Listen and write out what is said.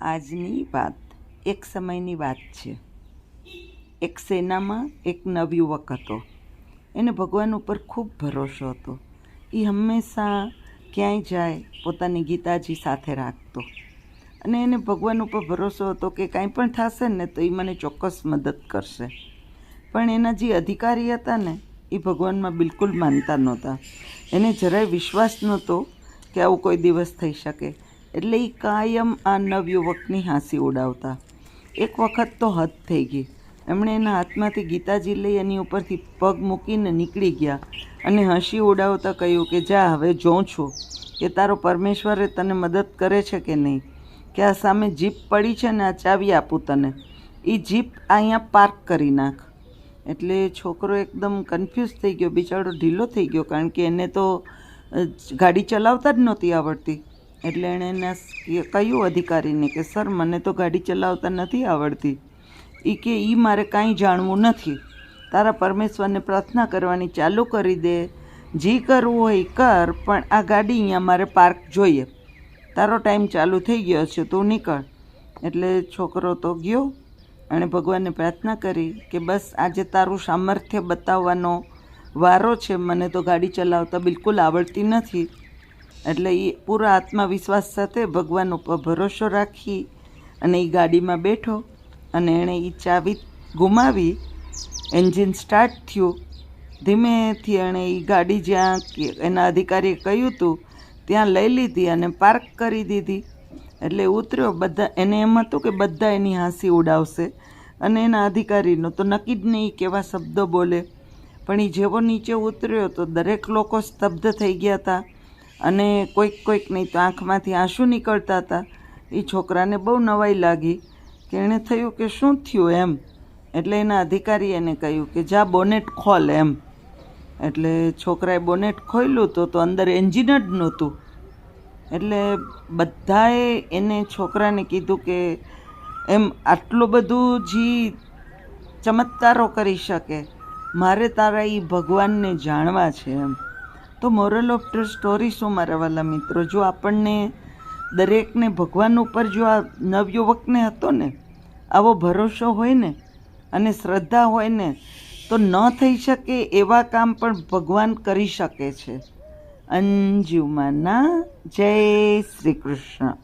આજની વાત એક સમયની વાત છે. એક સેનામાં એક નવયુવક હતો. એને ભગવાન ઉપર ખૂબ ભરોસો હતો. એ હંમેશા ક્યાંય જાય પોતાની ગીતાજી સાથે રાખતો. અને એને ભગવાન ઉપર ભરોસો હતો કે કાંઈ પણ થશે ને તો એ મને ચોક્કસ મદદ કરશે. પણ એના જે અધિકારી હતા ને એ ભગવાનમાં બિલકુલ માનતા નહોતા. એને જરાય વિશ્વાસ નહોતો કે આવું કોઈ દિવસ થઈ શકે. એટલે એ કાયમ આ નવયુવકની હાંસી ઉડાવતા. એક વખત તો હદ થઈ ગઈ. એમણે એના હાથમાંથી ગીતાજી લઈ એની ઉપરથી પગ મૂકીને નીકળી ગયા અને હસી ઉડાવતા કહ્યું કે, જા, હવે જોઉં છું કે તારો પરમેશ્વરે તને મદદ કરે છે કે નહીં? કે આ સામે જીપ પડી છે ને આ ચાવી આપું તને? એ જીપ અહીંયા પાર્ક કરી નાખ. એટલે છોકરો એકદમ કન્ફ્યુઝ થઈ ગયો, બિચારો ઢીલો થઈ ગયો કારણ કે એને તો ગાડી ચલાવતા જ નહોતી આવડતી. એટલે એણે એના કહ્યું અધિકારીને કે, સર, મને તો ગાડી ચલાવતા નથી આવડતી. એ કે એ મારે કાંઈ જાણવું નથી. તારા પરમેશ્વરને પ્રાર્થના કરવાની ચાલુ કરી દે. જે કરવું હોય કર, પણ આ ગાડી અહીંયા મારે પાર્ક જોઈએ. તારો ટાઈમ ચાલુ થઈ ગયો છે, તું નીકળ. એટલે છોકરો તો ગયો એણે ભગવાનને પ્રાર્થના કરી કે, બસ, આજે તારું સામર્થ્ય બતાવવાનો વારો છે. મને તો ગાડી ચલાવતા બિલકુલ આવડતી નથી. એટલે એ પૂરા આત્મવિશ્વાસ સાથે ભગવાન ઉપર ભરોસો રાખી અને એ ગાડીમાં બેઠો અને એણે એ ચાવી ગુમાવી, એન્જિન સ્ટાર્ટ થયું. ધીમેથી એણે એ ગાડી જ્યાં એના અધિકારીએ કહ્યું હતું ત્યાં લઈ લીધી અને પાર્ક કરી દીધી. એટલે ઉતર્યો, બધા, એને એમ હતું કે બધા એની હાંસી ઉડાવશે અને એના અધિકારીનો તો નક્કી જ નહીં કેવા શબ્દો બોલે. પણ એ જેવો નીચે ઉતર્યો તો દરેક લોકો સ્તબ્ધ થઈ ગયા હતા. અને કોઈક કોઈક નહીં તો આંખમાંથી આંસુ નીકળતા હતા. એ છોકરાને બહુ નવાઈ લાગી કે એણે થયું કે શું થયું એમ? એટલે એના અધિકારી એને કહ્યું કે જા બોનેટ ખોલ એમ. એટલે છોકરાએ બોનેટ ખોલ્યું તો તો અંદર એન્જિન જ નહોતું. એટલે બધાએ એને છોકરાને કીધું કે એમ આટલું બધું જી ચમત્કારો કરી શકે. મારે તારા એ ભગવાનને જાણવા છે એમ. તો મોરલ ઓફ ધ સ્ટોરી શું મારા વાલા મિત્રો? જો આપણને દરેકને ભગવાન ઉપર જો આ નવયુવકને હતો ને, આવો ભરોસો હોય ને અને શ્રદ્ધા હોય ને, તો ન થઈ શકે એવા કામ પણ ભગવાન કરી શકે છે. અંજુમાના જય શ્રી કૃષ્ણ.